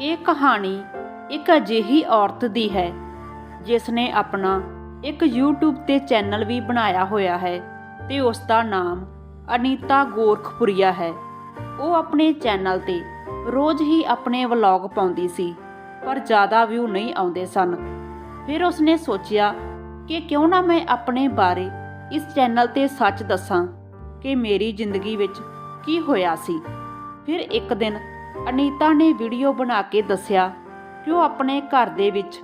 ਇਹ ਕਹਾਣੀ ਇੱਕ ਅਜਿਹੀ ਔਰਤ ਦੀ ਹੈ ਜਿਸ ਨੇ ਆਪਣਾ ਇੱਕ YouTube ਤੇ ਚੈਨਲ ਵੀ ਬਣਾਇਆ ਹੋਇਆ ਹੈ ਤੇ ਉਸ ਦਾ ਨਾਮ ਅਨੀਤਾ ਗੋਰਖਪੁਰੀਆ ਹੈ। ਉਹ ਆਪਣੇ ਚੈਨਲ ਤੇ ਰੋਜ਼ ਹੀ ਆਪਣੇ ਵਲੌਗ ਪਾਉਂਦੀ ਸੀ, ਪਰ ਜ਼ਿਆਦਾ ਵਿਊ ਨਹੀਂ ਆਉਂਦੇ ਸਨ। ਫਿਰ ਉਸਨੇ ਸੋਚਿਆ ਕਿ ਕਿਉਂ ਨਾ ਮੈਂ ਆਪਣੇ ਬਾਰੇ ਇਸ ਚੈਨਲ ਤੇ ਸੱਚ ਦੱਸਾਂ ਕਿ ਮੇਰੀ ਜ਼ਿੰਦਗੀ ਵਿੱਚ ਕੀ ਹੋਇਆ ਸੀ। ਫਿਰ ਇੱਕ ਦਿਨ ਅਨੀਤਾ ਨੇ ਵੀਡੀਓ ਬਣਾ ਕੇ ਦੱਸਿਆ ਕਿ ਉਹ ਆਪਣੇ ਘਰ ਦੇ ਵਿੱਚ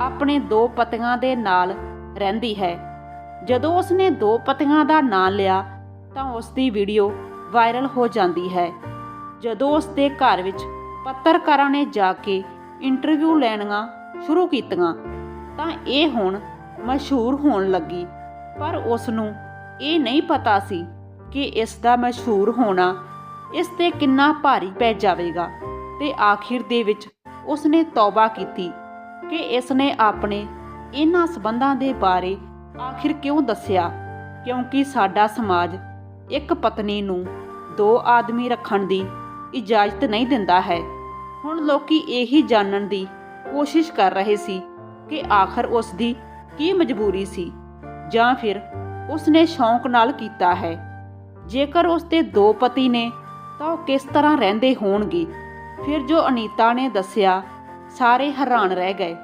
ਆਪਣੇ ਦੋ ਪਤੀਆਂ ਦੇ ਨਾਲ ਰਹਿੰਦੀ ਹੈ। ਜਦੋਂ ਉਸਨੇ ਦੋ ਪਤੀਆਂ ਦਾ ਨਾਂ ਲਿਆ, ਤਾਂ ਉਸ ਦੀ ਵੀਡੀਓ ਵਾਇਰਲ ਹੋ ਜਾਂਦੀ ਹੈ। ਜਦੋਂ ਉਸ ਦੇ ਘਰ ਵਿੱਚ ਪੱਤਰਕਾਰਾਂ ਨੇ ਜਾ ਕੇ ਇੰਟਰਵਿਊ ਲੈਣੀਆਂ ਸ਼ੁਰੂ ਕੀਤੀਆਂ, ਤਾਂ ਇਹ ਹੁਣ ਮਸ਼ਹੂਰ ਹੋਣ ਲੱਗੀ। ਪਰ ਉਸ ਨੂੰ ਇਹ ਨਹੀਂ ਪਤਾ ਸੀ ਕਿ ਇਸ ਦਾ ਮਸ਼ਹੂਰ ਹੋਣਾ ਇਸ ਤੇ ਕਿੰਨਾ ਭਾਰੀ ਪੈ ਜਾਵੇਗਾ। ਤੇ ਆਖਿਰ ਦੇ ਵਿੱਚ ਉਸਨੇ ਤੌਬਾ ਕੀਤੀ ਕਿ ਇਸ ਨੇ ਆਪਣੇ ਇਹਨਾਂ ਸਬੰਧਾਂ ਦੇ ਬਾਰੇ ਆਖਿਰ ਕਿਉਂ ਦੱਸਿਆ? ਕਿਉਂਕਿ ਸਾਡਾ ਸਮਾਜ ਇੱਕ ਪਤਨੀ ਨੂੰ ਦੋ ਆਦਮੀ ਰੱਖਣ ਦੀ ਇਜਾਜ਼ਤ ਨਹੀਂ ਦਿੰਦਾ ਹੈ। ਹੁਣ ਲੋਕੀ ਇਹੀ ਜਾਣਨ ਦੀ ਕੋਸ਼ਿਸ਼ ਕਰ ਰਹੇ ਸੀ ਕਿ ਆਖਰ ਉਸ ਦੀ ਕੀ ਮਜਬੂਰੀ ਸੀ, ਜਾਂ ਫਿਰ ਉਸਨੇ ਸ਼ੌਂਕ ਨਾਲ ਕੀਤਾ ਹੈ। ਜੇਕਰ ਉਸ ਦੇ ਦੋ ਪਤੀ ਨੇ ਤਾਂ ਉਹ ਕਿਸ ਤਰ੍ਹਾਂ ਰਹਿੰਦੇ ਹੋਣਗੇ? ਫਿਰ ਜੋ ਅਨੀਤਾ ਨੇ ਦੱਸਿਆ, ਸਾਰੇ ਹੈਰਾਨ ਰਹਿ ਗਏ।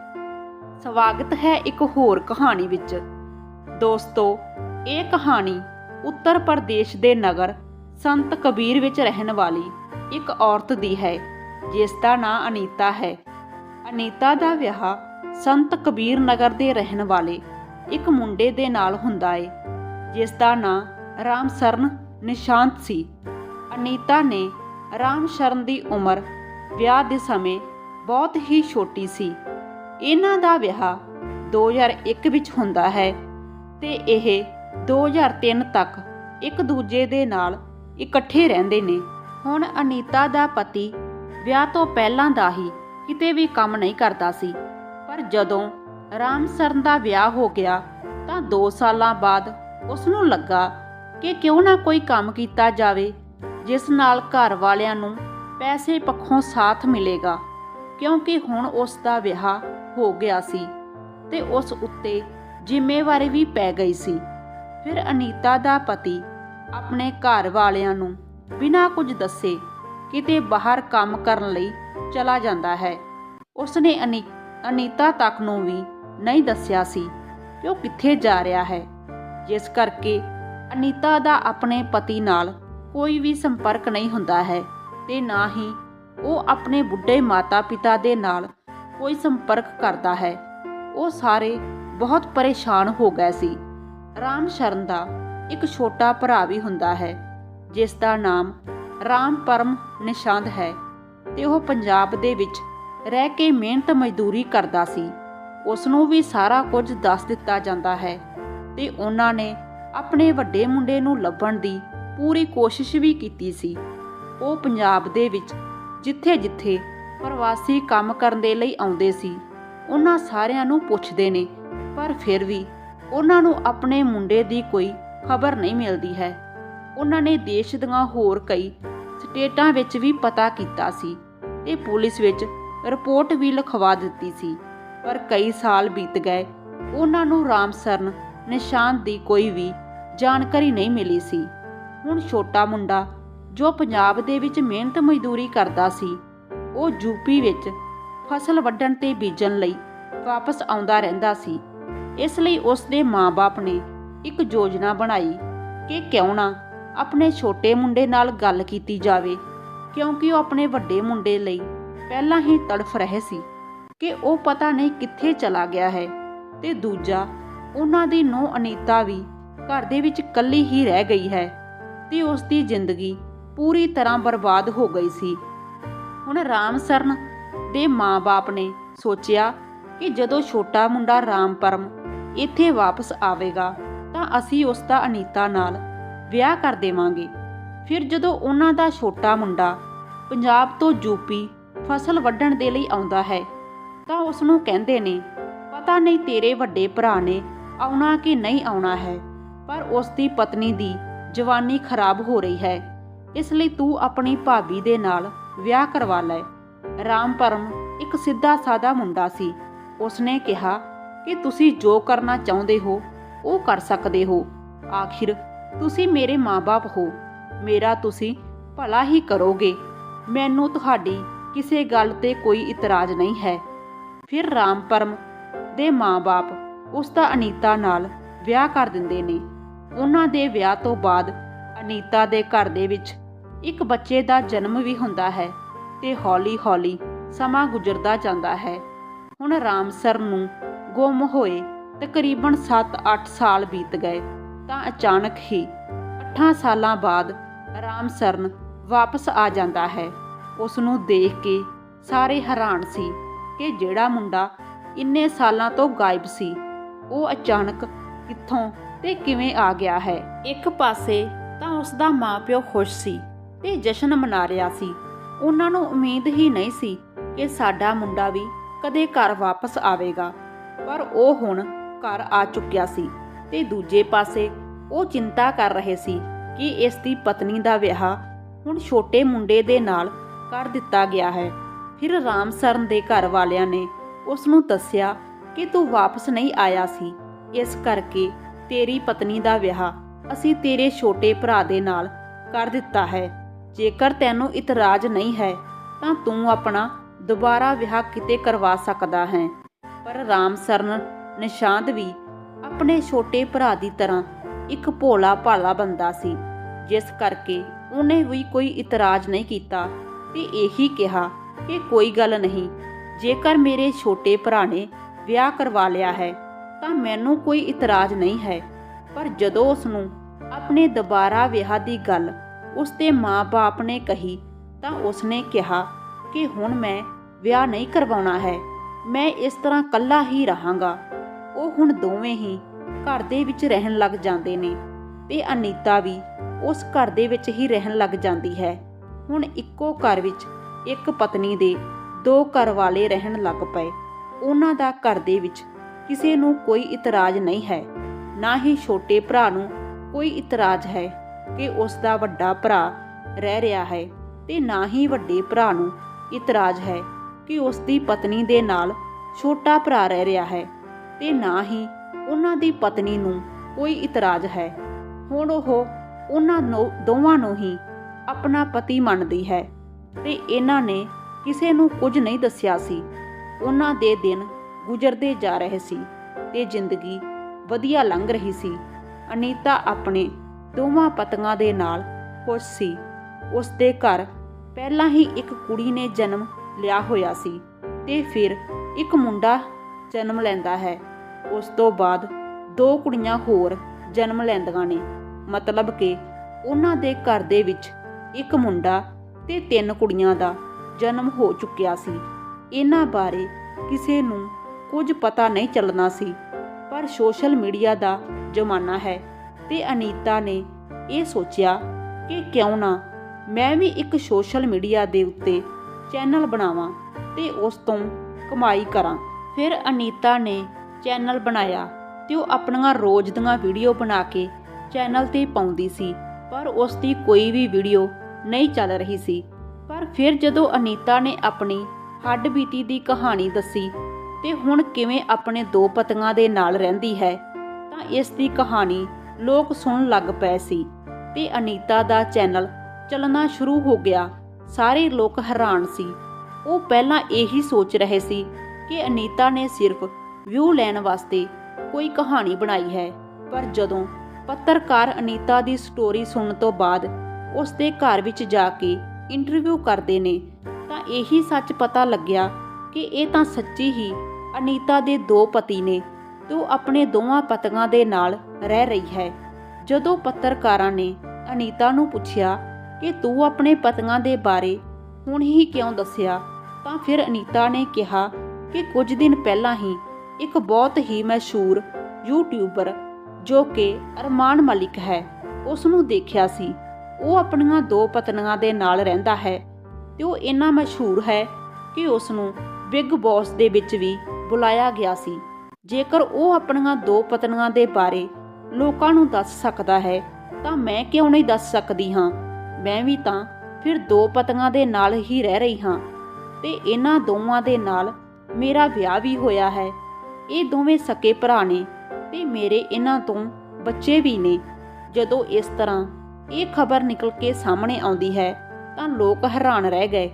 ਸਵਾਗਤ ਹੈ ਇੱਕ ਹੋਰ ਕਹਾਣੀ ਵਿੱਚ। ਦੋਸਤੋ, ਇਹ ਕਹਾਣੀ ਉੱਤਰ ਪ੍ਰਦੇਸ਼ ਦੇ ਨਗਰ ਸੰਤ ਕਬੀਰ ਵਿੱਚ ਰਹਿਣ ਵਾਲੀ ਇੱਕ ਔਰਤ ਦੀ ਹੈ, ਜਿਸ ਦਾ ਨਾਂ ਅਨੀਤਾ ਹੈ। ਅਨੀਤਾ ਦਾ ਵਿਆਹ ਸੰਤ ਕਬੀਰ ਨਗਰ ਦੇ ਰਹਿਣ ਵਾਲੇ ਇੱਕ ਮੁੰਡੇ ਦੇ ਨਾਲ ਹੁੰਦਾ ਏ, ਜਿਸ ਦਾ ਨਾਂ ਰਾਮ ਸਰਨ ਨਿਸ਼ਾਂਤ ਸੀ। ਅਨੀਤਾ ਨੇ ਰਾਮ ਸ਼ਰਨ ਦੀ ਉਮਰ ਵਿਆਹ ਦੇ ਸਮੇਂ ਬਹੁਤ ਹੀ ਛੋਟੀ ਸੀ। ਇਹਨਾਂ ਦਾ ਵਿਆਹ 2001 ਵਿੱਚ ਹੁੰਦਾ ਹੈ ਤੇ ਇਹ 2003 ਤੱਕ ਇੱਕ ਦੂਜੇ ਦੇ ਨਾਲ ਇਕੱਠੇ ਰਹਿੰਦੇ ਨੇ। ਹੁਣ ਅਨੀਤਾ ਦਾ ਪਤੀ ਵਿਆਹ ਤੋਂ ਪਹਿਲਾਂ ਦਾ ਹੀ ਕਿਤੇ ਵੀ ਕੰਮ ਨਹੀਂ ਕਰਦਾ ਸੀ। ਪਰ ਜਦੋਂ ਰਾਮ ਸਰਨ ਦਾ ਵਿਆਹ ਹੋ ਗਿਆ ਤਾਂ 2 ਸਾਲਾਂ ਬਾਅਦ ਉਸ ਨੂੰ ਲੱਗਾ ਕਿ ਕਿਉਂ ਨਾ ਕੋਈ ਕੰਮ ਕੀਤਾ ਜਾਵੇ। ਜਿਸ ਨਾਲ ਘਰ ਵਾਲਿਆਂ ਨੂੰ ਪੈਸੇ ਪੱਖੋਂ ਸਾਥ ਮਿਲੇਗਾ, ਕਿਉਂਕਿ ਹੁਣ ਉਸ ਦਾ ਵਿਆਹ ਹੋ ਗਿਆ ਸੀ ਤੇ ਉਸ ਉੱਤੇ ਜ਼ਿੰਮੇਵਾਰੀ ਵੀ ਪੈ ਗਈ ਸੀ। ਫਿਰ ਅਨੀਤਾ ਦਾ ਪਤੀ ਆਪਣੇ ਘਰ ਵਾਲਿਆਂ ਨੂੰ ਬਿਨਾਂ ਕੁਝ ਦੱਸੇ ਕਿਤੇ ਬਾਹਰ ਕੰਮ ਕਰਨ ਲਈ ਚਲਾ ਜਾਂਦਾ ਹੈ। ਉਸਨੇ ਅਨੀ, ਅਨੀਤਾ ਤੱਕ ਨੂੰ ਵੀ ਨਹੀਂ ਦੱਸਿਆ ਸੀ ਕਿ ਉਹ ਕਿੱਥੇ ਜਾ ਰਿਹਾ ਹੈ, ਜਿਸ ਕਰਕੇ ਅਨੀਤਾ ਦਾ ਆਪਣੇ ਪਤੀ ਨਾਲ ਕੋਈ ਵੀ ਸੰਪਰਕ ਨਹੀਂ ਹੁੰਦਾ ਹੈ ਤੇ ਨਾ ਹੀ ਉਹ ਆਪਣੇ ਬੁੱਢੇ ਮਾਤਾ-ਪਿਤਾ ਦੇ ਨਾਲ ਕੋਈ ਸੰਪਰਕ ਕਰਦਾ ਹੈ। ਉਹ ਸਾਰੇ ਬਹੁਤ ਪਰੇਸ਼ਾਨ ਹੋ ਗਏ ਸੀ। ਰਾਮ ਸ਼ਰਨ ਦਾ ਇੱਕ ਛੋਟਾ ਭਰਾ ਵੀ ਹੁੰਦਾ ਹੈ, ਜਿਸ ਦਾ ਨਾਮ ਰਾਮ ਪਰਮ ਨਿਸ਼ਾਂਦ ਹੈ ਤੇ ਉਹ ਪੰਜਾਬ ਦੇ ਵਿੱਚ ਰਹਿ ਕੇ ਮਿਹਨਤ ਮਜ਼ਦੂਰੀ ਕਰਦਾ ਸੀ। ਉਸ ਨੂੰ ਵੀ ਸਾਰਾ ਕੁਝ ਦੱਸ ਦਿੱਤਾ ਜਾਂਦਾ ਹੈ ਤੇ ਉਹਨਾਂ ਨੇ ਆਪਣੇ ਵੱਡੇ ਮੁੰਡੇ ਨੂੰ ਲੱਭਣ ਦੀ ਪੂਰੀ ਕੋਸ਼ਿਸ਼ ਵੀ ਕੀਤੀ ਸੀ। ਉਹ ਪੰਜਾਬ ਦੇ ਵਿੱਚ ਜਿੱਥੇ-ਜਿੱਥੇ ਪ੍ਰਵਾਸੀ ਕੰਮ ਕਰਨ ਦੇ ਲਈ ਆਉਂਦੇ ਸੀ, ਉਹਨਾਂ ਸਾਰਿਆਂ ਨੂੰ ਪੁੱਛਦੇ ਨੇ, ਪਰ ਫਿਰ ਵੀ ਉਹਨਾਂ ਨੂੰ ਆਪਣੇ ਮੁੰਡੇ ਦੀ ਕੋਈ ਖਬਰ ਨਹੀਂ ਮਿਲਦੀ ਹੈ। ਉਹਨਾਂ ਨੇ ਦੇਸ਼ ਦੀਆਂ ਹੋਰ ਕਈ ਸਟੇਟਾਂ ਵਿੱਚ ਵੀ ਪਤਾ ਕੀਤਾ ਸੀ ਤੇ ਪੁਲਿਸ ਵਿੱਚ ਰਿਪੋਰਟ ਵੀ ਲਿਖਵਾ ਦਿੱਤੀ ਸੀ। ਪਰ ਕਈ ਸਾਲ ਬੀਤ ਗਏ, ਉਹਨਾਂ ਨੂੰ ਰਾਮ ਸਰਨ ਨਿਸ਼ਾਨ ਦੀ ਕੋਈ ਵੀ ਜਾਣਕਾਰੀ ਨਹੀਂ ਮਿਲੀ ਸੀ। ਹੁਣ ਛੋਟਾ ਮੁੰਡਾ, ਜੋ ਪੰਜਾਬ ਦੇ ਵਿੱਚ ਮਿਹਨਤ ਮਜ਼ਦੂਰੀ ਕਰਦਾ ਸੀ, ਉਹ ਯੂਪੀ ਵਿੱਚ ਫਸਲ ਵੱਢਣ ਤੇ ਬੀਜਣ ਲਈ ਵਾਪਸ ਆਉਂਦਾ ਰਹਿੰਦਾ ਸੀ। ਇਸ ਲਈ ਉਸ ਦੇ ਮਾਪੇ ਨੇ ਇੱਕ ਯੋਜਨਾ ਬਣਾਈ ਕਿ ਕਿਉਂ ਨਾ ਆਪਣੇ ਛੋਟੇ ਮੁੰਡੇ ਨਾਲ ਗੱਲ ਕੀਤੀ ਜਾਵੇ, ਕਿਉਂਕਿ ਉਹ ਆਪਣੇ ਵੱਡੇ ਮੁੰਡੇ ਲਈ ਪਹਿਲਾਂ ਹੀ ਤੜਫ ਰਹੇ ਸੀ ਕਿ ਉਹ ਪਤਾ ਨਹੀਂ ਕਿੱਥੇ ਚਲਾ ਗਿਆ ਹੈ ਤੇ ਦੂਜਾ, ਉਹਨਾਂ ਦੀ ਨੂੰਹ ਅਨੀਤਾ ਵੀ ਘਰ ਦੇ ਵਿੱਚ ਇਕੱਲੀ ਹੀ ਰਹਿ ਗਈ ਹੈ। ਤੇ ਉਸ ਦੀ ਜ਼ਿੰਦਗੀ ਪੂਰੀ ਤਰ੍ਹਾਂ ਬਰਬਾਦ ਹੋ ਗਈ ਸੀ। ਹੁਣ ਰਾਮ ਸਰਨ ਦੇ ਮਾਪੇ ਨੇ ਸੋਚਿਆ ਕਿ ਜਦੋਂ ਛੋਟਾ ਮੁੰਡਾ ਰਾਮ ਪਰਮ ਇੱਥੇ ਵਾਪਸ ਆਵੇਗਾ, ਤਾਂ ਅਸੀਂ ਉਸ ਦਾ ਅਨੀਤਾ ਨਾਲ ਵਿਆਹ ਕਰ ਦੇਵਾਂਗੇ। ਫਿਰ ਜਦੋਂ ਉਹਨਾਂ ਦਾ ਛੋਟਾ ਮੁੰਡਾ ਪੰਜਾਬ ਤੋਂ ਯੂਪੀ ਫਸਲ ਵੱਢਣ ਦੇ ਲਈ ਆਉਂਦਾ ਹੈ, ਤਾਂ ਉਸ ਨੂੰ ਕਹਿੰਦੇ ਨੇ, ਪਤਾ ਨਹੀਂ ਤੇਰੇ ਵੱਡੇ ਭਰਾ ਨੇ ਆਉਣਾ ਕਿ ਨਹੀਂ ਆਉਣਾ ਹੈ, ਪਰ ਉਸ ਦੀ ਪਤਨੀ ਦੀ ਜਵਾਨੀ ਖਰਾਬ ਹੋ ਰਹੀ ਹੈ। ਇਸ ਲਈ ਤੂੰ ਆਪਣੀ ਭਾਬੀ ਦੇ ਨਾਲ ਵਿਆਹ ਕਰਵਾ ਲੈ। ਰਾਮ ਪਰਮ ਇੱਕ ਸਿੱਧਾ ਸਾਦਾ ਮੁੰਡਾ ਸੀ। ਉਸਨੇ ਕਿਹਾ ਕਿ ਤੁਸੀਂ ਜੋ ਕਰਨਾ ਚਾਹੁੰਦੇ ਹੋ, ਉਹ ਕਰ ਸਕਦੇ ਹੋ। ਆਖਿਰ ਤੁਸੀਂ ਮੇਰੇ ਮਾਪੇ ਹੋ। ਮੇਰਾ ਤੁਸੀਂ ਭਲਾ ਹੀ ਕਰੋਗੇ। ਮੈਨੂੰ ਤੁਹਾਡੀ ਕਿਸੇ ਗੱਲ ਤੇ ਕੋਈ ਇਤਰਾਜ਼ ਨਹੀਂ ਹੈ। ਫਿਰ ਰਾਮ ਪਰਮ ਦੇ ਮਾਪੇ ਉਸ ਦਾ ਅਨੀਤਾ ਨਾਲ ਵਿਆਹ ਕਰ ਦਿੰਦੇ ਨੇ। ਉਹਨਾਂ ਦੇ ਵਿਆਹ ਤੋਂ ਬਾਅਦ ਅਨੀਤਾ ਦੇ ਘਰ ਦੇ ਵਿੱਚ ਇੱਕ ਬੱਚੇ ਦਾ ਜਨਮ ਵੀ ਹੁੰਦਾ ਹੈ ਤੇ ਹੌਲੀ-ਹੌਲੀ ਸਮਾਂ ਗੁਜ਼ਰਦਾ ਜਾਂਦਾ ਹੈ। ਹੁਣ ਰਾਮ ਸਰ ਨੂੰ ਗੁੰਮ ਹੋਏ ਤਕਰੀਬਨ 7-8 ਸਾਲ ਬੀਤ ਗਏ ਤਾਂ ਅਚਾਨਕ ਹੀ 8 ਸਾਲਾਂ ਬਾਅਦ ਰਾਮ ਸਰਨ ਵਾਪਸ ਆ ਜਾਂਦਾ ਹੈ। ਉਸ ਨੂੰ ਦੇਖ ਕੇ ਸਾਰੇ ਹੈਰਾਨ ਸੀ ਕਿ ਜਿਹੜਾ ਮੁੰਡਾ ਇੰਨੇ ਸਾਲਾਂ ਤੋਂ ਗਾਇਬ ਸੀ, ਉਹ ਅਚਾਨਕ ਕਿੱਥੋਂ ਤੇ ਕਿਵੇਂ ਆ ਗਿਆ ਹੈ? ਇੱਕ ਪਾਸੇ ਤਾਂ ਉਸ ਦਾ ਮਾਪਿਓ ਖੁਸ਼ ਸੀ ਤੇ ਜਸ਼ਨ ਮਨਾ ਰਿਹਾ ਸੀ। ਉਹਨਾਂ ਨੂੰ ਉਮੀਦ ਹੀ ਨਹੀਂ ਸੀ ਕਿ ਸਾਡਾ ਮੁੰਡਾ ਵੀ ਕਦੇ ਘਰ ਵਾਪਸ ਆਵੇਗਾ। ਪਰ ਉਹ ਹੁਣ ਘਰ ਆ ਚੁੱਕਿਆ ਸੀ ਤੇ ਦੂਜੇ ਪਾਸੇ ਉਹ ਚਿੰਤਾ ਕਰ ਰਹੇ ਸੀ ਕਿ ਇਸ ਦੀ ਪਤਨੀ ਦਾ ਵਿਆਹ ਹੁਣ ਛੋਟੇ ਮੁੰਡੇ ਦੇ ਨਾਲ ਕਰ ਦਿੱਤਾ ਗਿਆ ਹੈ। ਫਿਰ ਰਾਮ ਸਰਨ ਦੇ ਘਰ ਵਾਲਿਆਂ ਨੇ ਉਸ ਨੂੰ ਦੱਸਿਆ ਕਿ ਤੂੰ ਵਾਪਸ ਨਹੀਂ ਆਇਆ ਸੀ। ਇਸ ਕਰਕੇ ਤੇਰੀ ਪਤਨੀ ਦਾ ਵਿਆਹ ਅਸੀਂ ਤੇਰੇ ਛੋਟੇ ਭਰਾ ਦੇ ਨਾਲ ਕਰ ਦਿੱਤਾ ਹੈ। ਜੇਕਰ ਤੈਨੂੰ ਇਤਰਾਜ਼ ਨਹੀਂ ਹੈ, ਤਾਂ ਤੂੰ ਆਪਣਾ ਦੁਬਾਰਾ ਵਿਆਹ ਕਿਤੇ ਕਰਵਾ ਸਕਦਾ ਹੈ। ਪਰ ਰਾਮ ਸਰਨ ਨਿਸ਼ਾਂਤ ਵੀ ਆਪਣੇ ਛੋਟੇ ਭਰਾ ਦੀ ਤਰ੍ਹਾਂ ਇੱਕ ਭੋਲਾ ਭਾਲਾ ਬੰਦਾ ਸੀ, ਜਿਸ ਕਰਕੇ ਉਹਨੇ ਵੀ ਕੋਈ ਇਤਰਾਜ਼ ਨਹੀਂ ਕੀਤਾ ਤੇ ਇਹੀ ਕਿਹਾ ਕਿ ਕੋਈ ਗੱਲ ਨਹੀਂ, ਜੇਕਰ ਮੇਰੇ ਛੋਟੇ ਭਰਾ ਨੇ ਵਿਆਹ ਕਰਵਾ ਲਿਆ ਹੈ ਤਾਂ ਮੈਨੂੰ ਕੋਈ ਇਤਰਾਜ਼ ਨਹੀਂ ਹੈ। ਪਰ ਜਦੋਂ ਉਸ ਨੂੰ ਆਪਣੇ ਦੁਬਾਰਾ ਵਿਆਹ ਦੀ ਗੱਲ ਉਸ ਦੇ ਮਾਂ-ਬਾਪ ਨੇ ਕਹੀ, ਤਾਂ ਉਸਨੇ ਕਿਹਾ ਕਿ ਹੁਣ ਮੈਂ ਵਿਆਹ ਨਹੀਂ ਕਰਵਾਉਣਾ ਹੈ। ਮੈਂ ਇਸ ਤਰ੍ਹਾਂ ਕੱਲਾ ਹੀ ਰਹਾਂਗਾ। ਉਹ ਹੁਣ ਦੋਵੇਂ ਹੀ ਘਰ ਦੇ ਵਿੱਚ ਰਹਿਣ ਲੱਗ ਜਾਂਦੇ ਨੇ ਤੇ ਅਨੀਤਾ ਵੀ ਉਸ ਘਰ ਦੇ ਵਿੱਚ ਹੀ ਰਹਿਣ ਲੱਗ ਜਾਂਦੀ ਹੈ। ਹੁਣ ਇੱਕੋ ਘਰ ਵਿੱਚ ਇੱਕ ਪਤਨੀ ਦੇ ਦੋ ਘਰ ਵਾਲੇ ਰਹਿਣ ਲੱਗ ਪਏ। ਉਹਨਾਂ ਦਾ ਘਰ ਦੇ ਵਿੱਚ ਕਿਸੇ ਨੂੰ ਕੋਈ ਇਤਰਾਜ਼ ਨਹੀਂ ਹੈ। ਨਾ ਹੀ ਛੋਟੇ ਭਰਾ ਨੂੰ ਕੋਈ ਇਤਰਾਜ਼ ਹੈ ਕਿ ਉਸ ਦਾ ਵੱਡਾ ਭਰਾ ਰਹਿ ਰਿਹਾ ਹੈ ਤੇ ਨਾ ਹੀ ਵੱਡੇ ਭਰਾ ਨੂੰ ਇਤਰਾਜ਼ ਹੈ ਕਿ ਉਸ ਦੀ ਪਤਨੀ ਦੇ ਨਾਲ ਛੋਟਾ ਭਰਾ ਰਹਿ ਰਿਹਾ ਹੈ ਤੇ ਨਾ ਹੀ ਉਹਨਾਂ ਦੀ ਪਤਨੀ ਨੂੰ ਕੋਈ ਇਤਰਾਜ਼ ਹੈ। ਹੁਣ ਉਹ ਉਹਨਾਂ ਨੂੰ, ਦੋਵਾਂ ਨੂੰ ਹੀ ਆਪਣਾ ਪਤੀ ਮੰਨਦੀ ਹੈ ਤੇ ਇਹਨਾਂ ਨੇ ਕਿਸੇ ਨੂੰ ਕੁਝ ਨਹੀਂ ਦੱਸਿਆ ਸੀ। ਉਹਨਾਂ ਦੇ ਦਿਨ ਗੁਜ਼ਰਦੇ ਜਾ ਰਹੇ ਸੀ ਤੇ ਜ਼ਿੰਦਗੀ ਵਧੀਆ ਲੰਘ ਰਹੀ ਸੀ। ਅਨੀਤਾ ਆਪਣੇ ਦੋਵਾਂ ਪਤੰਗਾਂ ਦੇ ਨਾਲ ਖੁਸ਼ ਸੀ। ਉਸ ਦੇ ਘਰ ਪਹਿਲਾਂ ਹੀ ਇੱਕ ਕੁੜੀ ਨੇ ਜਨਮ ਲਿਆ ਹੋਇਆ ਸੀ ਤੇ ਫਿਰ ਇੱਕ ਮੁੰਡਾ ਜਨਮ ਲੈਂਦਾ ਹੈ। ਉਸ ਤੋਂ ਬਾਅਦ ਦੋ ਕੁੜੀਆਂ ਹੋਰ ਜਨਮ ਲੈਂਦੀਆਂ ਨੇ। ਮਤਲਬ ਕਿ ਉਹਨਾਂ ਦੇ ਘਰ ਦੇ ਵਿੱਚ ਇੱਕ ਮੁੰਡਾ ਤੇ ਤਿੰਨ ਕੁੜੀਆਂ ਦਾ ਜਨਮ ਹੋ ਚੁੱਕਿਆ ਸੀ। ਇਹਨਾਂ ਬਾਰੇ ਕਿਸੇ ਨੂੰ ਕੁਝ ਪਤਾ ਨਹੀਂ ਚੱਲਣਾ ਸੀ, ਪਰ ਸੋਸ਼ਲ ਮੀਡੀਆ ਦਾ ਜ਼ਮਾਨਾ ਹੈ ਤੇ ਅਨੀਤਾ ਨੇ ਇਹ ਸੋਚਿਆ ਕਿ ਕਿਉਂ ਨਾ ਮੈਂ ਵੀ ਇੱਕ ਸੋਸ਼ਲ ਮੀਡੀਆ ਦੇ ਉੱਤੇ ਚੈਨਲ ਬਣਾਵਾਂ ਤੇ ਉਸ ਤੋਂ ਕਮਾਈ ਕਰਾਂ। ਫਿਰ ਅਨੀਤਾ ਨੇ ਚੈਨਲ ਬਣਾਇਆ ਤੇ ਉਹ ਆਪਣੀਆਂ ਰੋਜ਼ ਦੀਆਂ ਵੀਡੀਓ ਬਣਾ ਕੇ ਚੈਨਲ ਤੇ ਪਾਉਂਦੀ ਸੀ, ਪਰ ਉਸ ਦੀ ਕੋਈ ਵੀ ਵੀਡੀਓ ਨਹੀਂ ਚੱਲ ਰਹੀ ਸੀ। ਪਰ ਫਿਰ ਜਦੋਂ ਅਨੀਤਾ ਨੇ ਆਪਣੀ ਹੱਡ ਬੀਤੀ ਦੀ ਕਹਾਣੀ ਦੱਸੀ ਤੇ ਹੁਣ ਕਿਵੇਂ ਆਪਣੇ ਦੋ ਪਤੀਆਂ ਦੇ ਨਾਲ ਰਹਿੰਦੀ ਹੈ, ਤਾਂ ਇਸ ਦੀ ਕਹਾਣੀ ਲੋਕ ਸੁਣਨ ਲੱਗ ਪਏ ਸੀ ਤੇ ਅਨੀਤਾ ਦਾ ਚੈਨਲ ਚੱਲਣਾ ਸ਼ੁਰੂ ਹੋ ਗਿਆ। ਸਾਰੇ ਲੋਕ ਹੈਰਾਨ ਸੀ। ਉਹ ਪਹਿਲਾਂ ਇਹੀ ਸੋਚ ਰਹੇ ਸੀ ਕਿ ਅਨੀਤਾ ਨੇ ਸਿਰਫ ਵਿਊ ਲੈਣ ਵਾਸਤੇ ਕੋਈ ਕਹਾਣੀ ਬਣਾਈ ਹੈ, ਪਰ ਜਦੋਂ ਪੱਤਰਕਾਰ ਅਨੀਤਾ ਦੀ ਸਟੋਰੀ ਸੁਣਨ ਤੋਂ ਬਾਅਦ ਉਸ ਦੇ ਘਰ ਵਿੱਚ ਜਾ ਕੇ ਇੰਟਰਵਿਊ ਕਰਦੇ ਨੇ, ਤਾਂ ਇਹੀ ਸੱਚ ਪਤਾ ਲੱਗਿਆ ਕਿ ਇਹ ਤਾਂ ਸੱਚੀ ਹੀ ਅਨੀਤਾ ਦੇ ਦੋ ਪਤੀ ਨੇ, ਤੇ ਆਪਣੇ ਦੋਵਾਂ ਪਤੀਆਂ ਦੇ ਨਾਲ ਰਹਿ ਰਹੀ ਹੈ। ਜਦੋਂ ਪੱਤਰਕਾਰਾਂ ਨੇ ਅਨੀਤਾ ਨੂੰ ਪੁੱਛਿਆ ਕਿ ਤੂੰ ਆਪਣੇ ਪਤੀਆਂ ਦੇ ਬਾਰੇ ਹੁਣ ਹੀ ਕਿਉਂ ਦੱਸਿਆ, ਤਾਂ ਫਿਰ ਅਨੀਤਾ ਨੇ ਕਿਹਾ ਕਿ ਕੁਝ ਦਿਨ ਪਹਿਲਾਂ ਹੀ ਇੱਕ ਬਹੁਤ ਹੀ ਮਸ਼ਹੂਰ ਯੂਟਿਊਬਰ ਜੋ ਕਿ ਅਰਮਾਨ ਮਲਿਕ ਹੈ ਉਸ ਨੂੰ ਦੇਖਿਆ ਸੀ। ਉਹ ਆਪਣੀਆਂ ਦੋ ਪਤਨੀਆਂ ਦੇ ਨਾਲ ਰਹਿੰਦਾ ਹੈ ਤੇ ਉਹ ਇੰਨਾ ਮਸ਼ਹੂਰ ਹੈ ਕਿ ਉਸ ਨੂੰ ਬਿਗ ਬੌਸ ਦੇ ਵਿੱਚ ਵੀ ਬੁਲਾਇਆ ਗਿਆ ਸੀ। ਜੇਕਰ ਉਹ ਆਪਣੀਆਂ ਦੋ ਪਤਨੀਆਂ ਦੇ ਬਾਰੇ ਲੋਕਾਂ ਨੂੰ ਦੱਸ ਸਕਦਾ ਹੈ, ਤਾਂ ਮੈਂ ਕਿਉਂ ਨਹੀਂ ਦੱਸ ਸਕਦੀ ਹਾਂ? ਮੈਂ ਵੀ ਤਾਂ ਫਿਰ ਦੋ ਪਤੀਆਂ ਦੇ ਨਾਲ ਹੀ ਰਹਿ ਰਹੀ ਹਾਂ ਤੇ ਇਹਨਾਂ ਦੋਵਾਂ ਦੇ ਨਾਲ ਮੇਰਾ ਵਿਆਹ ਵੀ ਹੋਇਆ ਹੈ। ਇਹ ਦੋਵੇਂ ਸਕੇ ਭਰਾ ਨੇ ਤੇ ਮੇਰੇ ਇਹਨਾਂ ਤੋਂ ਬੱਚੇ ਵੀ ਨੇ। ਜਦੋਂ ਇਸ ਤਰ੍ਹਾਂ ਇਹ ਖਬਰ ਨਿਕਲ ਕੇ ਸਾਹਮਣੇ ਆਉਂਦੀ ਹੈ, ਤਾਂ ਲੋਕ ਹੈਰਾਨ ਰਹਿ ਗਏ।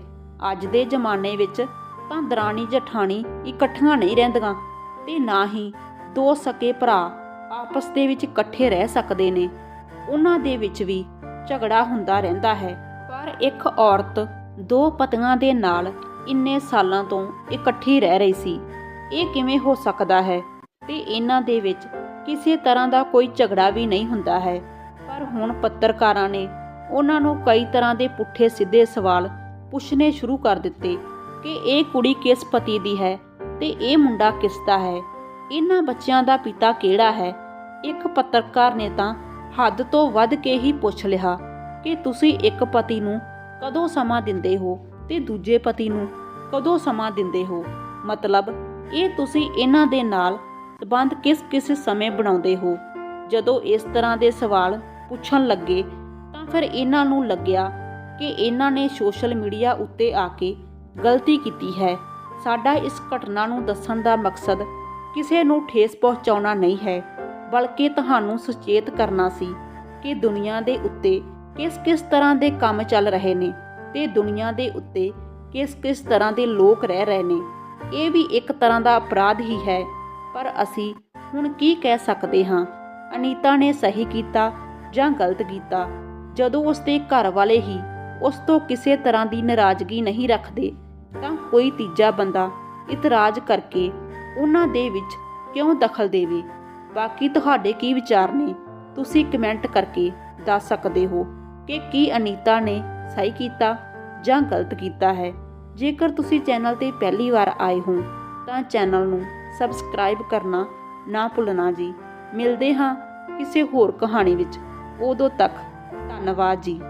ਅੱਜ ਦੇ ਜ਼ਮਾਨੇ ਵਿੱਚ ਤਾਂ ਦਰਾਣੀ ਜਠਾਣੀ ਇਕੱਠੀਆਂ ਨਹੀਂ ਰਹਿੰਦੀਆਂ ਤੇ ਨਾ ਹੀ ਦੋ ਸਕੇ ਭਰਾ ਆਪਸ ਦੇ ਵਿੱਚ ਇਕੱਠੇ ਰਹਿ ਸਕਦੇ ਨੇ। ਉਹਨਾਂ ਦੇ ਵਿੱਚ ਵੀ ਝਗੜਾ ਹੁੰਦਾ ਰਹਿੰਦਾ ਹੈ। ਪਰ ਇੱਕ ਔਰਤ ਦੋ ਪਤੀਆਂ ਦੇ ਨਾਲ ਇੰਨੇ ਸਾਲਾਂ ਤੋਂ ਇਕੱਠੀ ਰਹਿ ਰਹੀ ਸੀ। ਇਹ ਕਿਵੇਂ ਹੋ ਸਕਦਾ ਹੈ? ਤੇ ਇਹਨਾਂ ਦੇ ਵਿੱਚ ਕਿਸੇ ਤਰ੍ਹਾਂ ਦਾ ਕੋਈ ਝਗੜਾ ਵੀ ਨਹੀਂ ਹੁੰਦਾ ਹੈ। ਪਰ ਹੁਣ ਪੱਤਰਕਾਰਾਂ ਨੇ ਉਹਨਾਂ ਨੂੰ ਕਈ ਤਰ੍ਹਾਂ ਦੇ ਪੁੱਠੇ ਸਿੱਧੇ ਸਵਾਲ ਪੁੱਛਣੇ ਸ਼ੁਰੂ ਕਰ ਦਿੱਤੇ। ਕਿ ਇਹ ਕੁੜੀ ਕਿਸ ਪਤੀ ਦੀ ਹੈ ਤੇ ਇਹ ਮੁੰਡਾ ਕਿਸ ਦਾ ਹੈ? ਇਹਨਾਂ ਬੱਚਿਆਂ ਦਾ ਪਿਤਾ ਕਿਹੜਾ ਹੈ? ਇੱਕ ਪੱਤਰਕਾਰ ਨੇ ਤਾਂ ਹੱਦ ਤੋਂ ਵੱਧ ਕੇ ਹੀ ਪੁੱਛ ਲਿਆ ਕਿ ਤੁਸੀਂ ਇੱਕ ਪਤੀ ਨੂੰ ਕਦੋਂ ਸਮਾਂ ਦਿੰਦੇ ਹੋ ਤੇ ਦੂਜੇ ਪਤੀ ਨੂੰ ਕਦੋਂ ਸਮਾਂ ਦਿੰਦੇ ਹੋ? ਮਤਲਬ ਇਹ ਤੁਸੀਂ ਇਹਨਾਂ ਦੇ ਨਾਲ ਸਬੰਧ ਕਿਸ ਕਿਸ ਸਮੇਂ ਬਣਾਉਂਦੇ ਹੋ? ਜਦੋਂ ਇਸ ਤਰ੍ਹਾਂ ਦੇ ਸਵਾਲ ਪੁੱਛਣ ਲੱਗੇ ਤਾਂ ਫਿਰ ਇਹਨਾਂ ਨੂੰ ਲੱਗਿਆ ਕਿ ਇਹਨਾਂ ਨੇ ਸੋਸ਼ਲ ਮੀਡੀਆ ਉੱਤੇ ਆ ਕੇ ਗਲਤੀ ਕੀਤੀ ਹੈ। ਸਾਡਾ ਇਸ ਘਟਨਾ ਨੂੰ ਦੱਸਣ ਦਾ ਮਕਸਦ ਕਿਸੇ ਨੂੰ ਠੇਸ ਪਹੁੰਚਾਉਣਾ ਨਹੀਂ ਹੈ, ਬਲਕਿ ਤੁਹਾਨੂੰ ਸੁਚੇਤ ਕਰਨਾ ਸੀ ਕਿ ਦੁਨੀਆ ਦੇ ਉੱਤੇ ਕਿਸ-ਕਿਸ ਤਰ੍ਹਾਂ ਦੇ ਕੰਮ ਚੱਲ ਰਹੇ ਨੇ ਤੇ ਦੁਨੀਆ ਦੇ ਉੱਤੇ ਕਿਸ-ਕਿਸ ਤਰ੍ਹਾਂ ਦੇ ਲੋਕ ਰਹਿ ਰਹੇ ਨੇ। ਇਹ ਵੀ ਇੱਕ ਤਰ੍ਹਾਂ ਦਾ ਅਪਰਾਧ ਹੀ ਹੈ। ਪਰ ਅਸੀਂ ਹੁਣ ਕੀ ਕਹਿ ਸਕਦੇ ਹਾਂ? ਅਨੀਤਾ ਨੇ ਸਹੀ ਕੀਤਾ ਜਾਂ ਗਲਤ ਕੀਤਾ? ਜਦੋਂ ਉਸਦੇ ਘਰ ਵਾਲੇ ਹੀ ਉਸ ਤੋਂ ਕਿਸੇ ਤਰ੍ਹਾਂ ਦੀ ਨਾਰਾਜ਼ਗੀ ਨਹੀਂ ਰੱਖਦੇ। ਤਾਂ ਕੋਈ ਤੀਜਾ ਬੰਦਾ ਇਤਰਾਜ਼ ਕਰਕੇ ਉਹਨਾਂ ਦੇ ਵਿੱਚ ਕਿਉਂ ਦਖਲ ਦੇਵੇ? ਬਾਕੀ ਤੁਹਾਡੇ ਕੀ ਵਿਚਾਰ ਨੇ? ਤੁਸੀਂ ਕਮੈਂਟ ਕਰਕੇ ਦੱਸ ਸਕਦੇ ਹੋ ਕਿ ਕੀ ਅਨੀਤਾ ਨੇ ਸਹੀ ਕੀਤਾ ਜਾਂ ਗਲਤ ਕੀਤਾ ਹੈ। ਜੇਕਰ ਤੁਸੀਂ ਚੈਨਲ ਤੇ ਪਹਿਲੀ ਵਾਰ ਆਏ ਹੋ, ਤਾਂ ਚੈਨਲ ਨੂੰ ਸਬਸਕ੍ਰਾਈਬ ਕਰਨਾ ਨਾ ਭੁੱਲਣਾ ਜੀ। ਮਿਲਦੇ ਹਾਂ ਕਿਸੇ ਹੋਰ ਕਹਾਣੀ ਵਿੱਚ। ਉਦੋਂ ਤੱਕ ਧੰਨਵਾਦ ਜੀ।